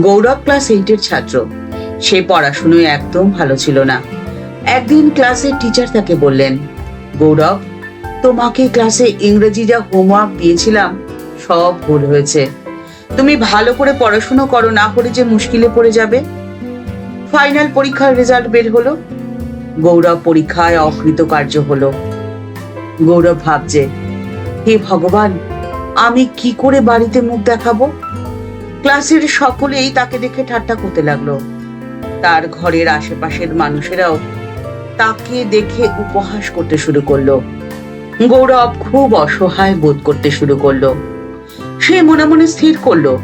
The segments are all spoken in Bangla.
গৌরব ক্লাস এইটের ছাত্র। সে পড়াশুনোয় একদম ভালো ছিল না। একদিন ক্লাসের টিচার তাকে বললেন, গৌরব, তোমাকে ক্লাসে ইংরেজি যা হোমওয়ার্ক দিয়েছিলাম, সব ভুল হয়েছে। তুমি ভালো করে পড়াশুনো করো, না করে যে মুশকিলে পড়ে যাবে। ফাইনাল পরীক্ষার রেজাল্ট বের হলো। গৌরব পরীক্ষায় অকৃতকার্য হলো। গৌরব ভাবছে, হে ভগবান, আমি কি করে বাড়িতে মুখ দেখাবো? ক্লাসের সকলেই তাকে দেখে ঠাট্টা করতে লাগল। তার ঘরের আশেপাশের মানুষেরাও তাকে দেখে উপহাস করতে শুরু করল। গৌরব খুব অসহায় বোধ করতে শুরু করল। সে মনে মনে স্থির করল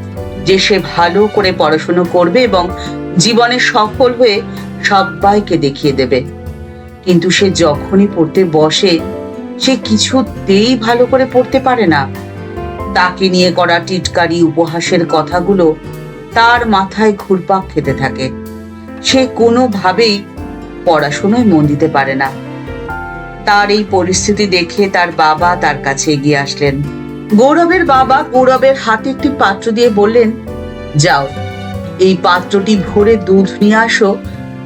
যে সে ভালো করে পড়াশুনো করবে এবং জীবনে সফল হয়ে সবাইকে দেখিয়ে দেবে। কিন্তু সে যখনই পড়তে বসে, সে কিছুতেই ভালো করে পড়তে পারে না। তাকে নিয়ে করা টিটকারি উপহাসের কথাগুলো তার মাথায় ঘুরপাক খেতে থাকে। সে কোনোভাবেই পড়াশোনায় মন দিতে পারে না। তার এই পরিস্থিতি দেখে তার বাবা তার কাছে এগিয়ে আসলেন। গৌরবের বাবা গৌরবের হাতে একটি পাত্র দিয়ে বললেন, যাও, এই পাত্রটি ভরে দুধ নিয়ে আসো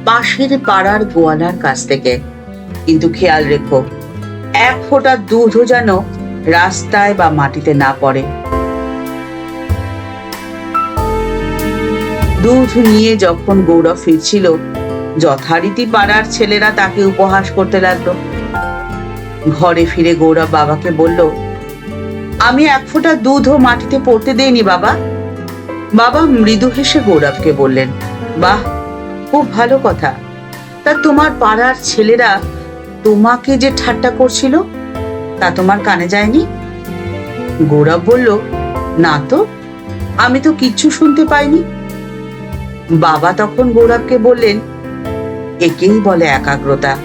পাশের পাড়ার গোয়ালার কাছ থেকে। কিন্তু খেয়াল রেখো, এক ফোঁটা দুধও যেন রাস্তায় বা মাটিতে না পড়ে। দুধ নিয়ে যখন গৌরব ফিরছিল, যথারীতি পাড়ার ছেলেরা তাকে উপহাস করতে লাগল। ঘরে ফিরে গৌরব বাবাকে বলল, আমি এক ফোঁটা দুধও মাটিতে পড়তে দেইনি, বাবা। বাবা মৃদু হেসে গৌরবকে বললেন, বাহ, খুব ভালো কথা। তা তোমার পাড়ার ছেলেরা তোমাকে যে ঠাট্টা করছিল তা তোমার কানে যায়নি? গৌরব বলল, না তো, আমি তো কিচ্ছু শুনতে পাইনি। বাবা তখন গৌরবকে বললেন, একেই বলে একাগ্রতা।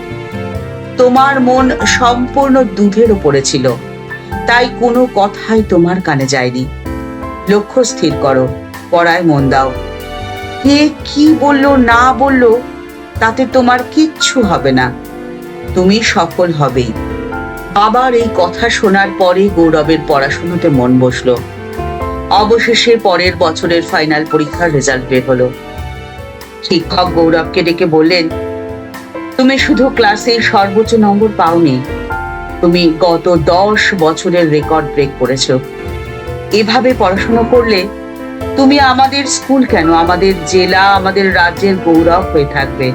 তোমার মন সম্পূর্ণ দুধের উপরে ছিল, তাই কোনো কথাই তোমার কানে যায়নি। লক্ষ্য স্থির করো, পড়ায় মন দাও। কে কি বলল, না বলল, তাতে তোমার কিচ্ছু হবে না। তুমি সফল হবেই। বাবার এই কথা শোনার পরে গৌরবের পড়াশোনাতে মন বসল। অবশেষে পরের বছরের ফাইনাল পরীক্ষার রেজাল্ট বের হলো। শিক্ষক গৌরবকে ডেকে বললেন, তুমি শুধু ক্লাসে সর্বোচ্চ নম্বর পাওনি, তুমি গত দশ বছরের রেকর্ড ব্রেক করেছ। এভাবে পড়াশোনা করলে তুমি আমাদের স্কুল কেন? আমাদের জেলা, আমাদের রাজ্যের গৌরব হয়ে থাকবে।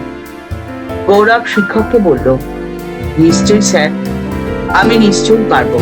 গৌরব শিক্ষককে বলল, নিশ্চয়ই স্যার আমি নিশ্চয়ই পারব।